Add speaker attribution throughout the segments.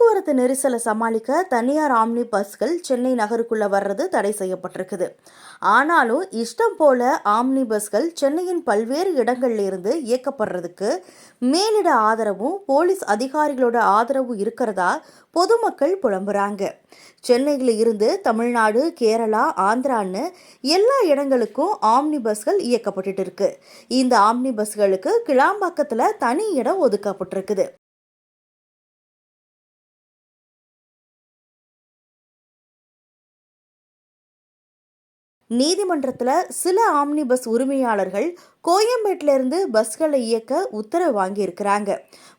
Speaker 1: போக்குவரத்து நெரிசலை சமாளிக்க தனியார் ஆம்னி பஸ்கள் சென்னை நகருக்குள்ளே வர்றது தடை செய்யப்பட்டிருக்குது. ஆனாலும் இஷ்டம் போல ஆம்னி பஸ்கள் சென்னையின் பல்வேறு இடங்கள்லிருந்து இயக்கப்படுறதுக்கு மேலிட ஆதரவும் போலீஸ் அதிகாரிகளோட ஆதரவும் இருக்கிறதா பொதுமக்கள் புலம்புறாங்க. சென்னையில் இருந்து தமிழ்நாடு கேரளா ஆந்திரான்னு எல்லா இடங்களுக்கும் ஆம்னி பஸ்கள் இயக்கப்பட்டுட்டு இருக்கு. இந்த ஆம்னி பஸ்களுக்கு கிளாம்பாக்கத்தில் தனி இடம் ஒதுக்கப்பட்டிருக்குது. நீதிமன்றத்தில் சில ஆம்னி பஸ் உரிமையாளர்கள் கோயம்பேட்டிலிருந்து பஸ்களை இயக்க உத்தரவு வாங்கியிருக்கிறாங்க.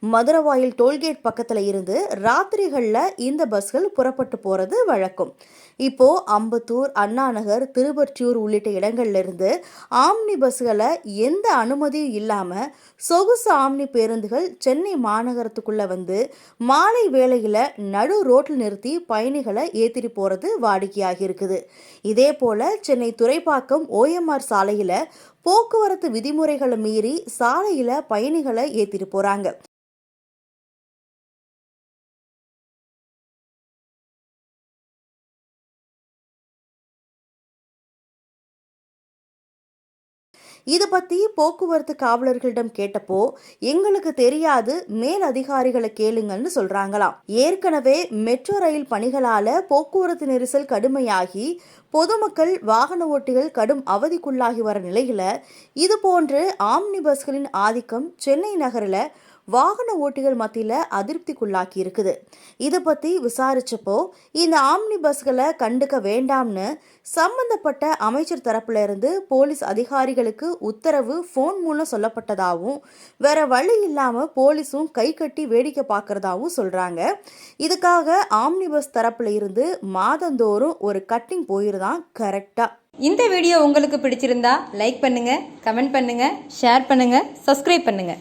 Speaker 1: மதுரவாயில் டோல்கேட் பக்கத்தில் இருந்து ராத்திரிகளில் இந்த பஸ்கள் புறப்பட்டு போகிறது வழக்கம். இப்போ அம்பத்தூர் அண்ணாநகர் திருவொற்றியூர் உள்ளிட்ட இடங்கள்லருந்து ஆம்னி பஸ்களை எந்த அனுமதியும் இல்லாமல் சொகுசு ஆம்னி பேருந்துகள் சென்னை மாநகரத்துக்குள்ளே வந்து மாலை வேளையில் நடு ரோட்டில் நிறுத்தி பயணிகளை ஏற்றிட்டு போகிறது வாடிக்கையாகி இருக்குது. இதே போல் சென்னை துறைப்பாக்கம் ஓஎம்ஆர் சாலையில் போக்குவரத்து விதிமுறைகளை மீறி சாலையில் பயணிகளை ஏற்றிட்டு போகிறாங்க இது பற்றி போக்குவரத்து காவலர்களிடம் கேட்டப்போ எங்களுக்கு தெரியாது மேல் அதிகாரிகளை கேளுங்கள்னு சொல்றாங்களாம். ஏற்கனவே மெட்ரோ ரயில் பணிகளால போக்குவரத்து நெரிசல் கடுமையாகி பொதுமக்கள் வாகன ஓட்டிகள் கடும் அவதிக்குள்ளாகி வர நிலையில இது போன்று ஆம்னி பஸ்களின் ஆதிக்கம் சென்னை நகரில் வாகன ஓட்டிகள் மத்தியில் அதிருப்திக்குள்ளாக்கி இருக்குது. இதை பற்றி விசாரிச்சப்போ இந்த ஆம்னி பஸ்களை கண்டுக்க வேண்டாம்னு சம்பந்தப்பட்ட அமைச்சர் தரப்புல இருந்து போலீஸ் அதிகாரிகளுக்கு உத்தரவு ஃபோன் மூலம் சொல்லப்பட்டதாகவும் வேற வழி இல்லாமல் போலீஸும் கை கட்டி வேடிக்கை பார்க்குறதாகவும் சொல்கிறாங்க இதுக்காக ஆம்னி பஸ் தரப்புல இருந்து மாதந்தோறும் ஒரு கட்டிங் போயிருந்தான் கரெக்டாக
Speaker 2: இந்த வீடியோ உங்களுக்கு பிடிச்சிருந்தா லைக் பண்ணுங்க கமெண்ட் பண்ணுங்க ஷேர் பண்ணுங்க சப்ஸ்கிரைப் பண்ணுங்க.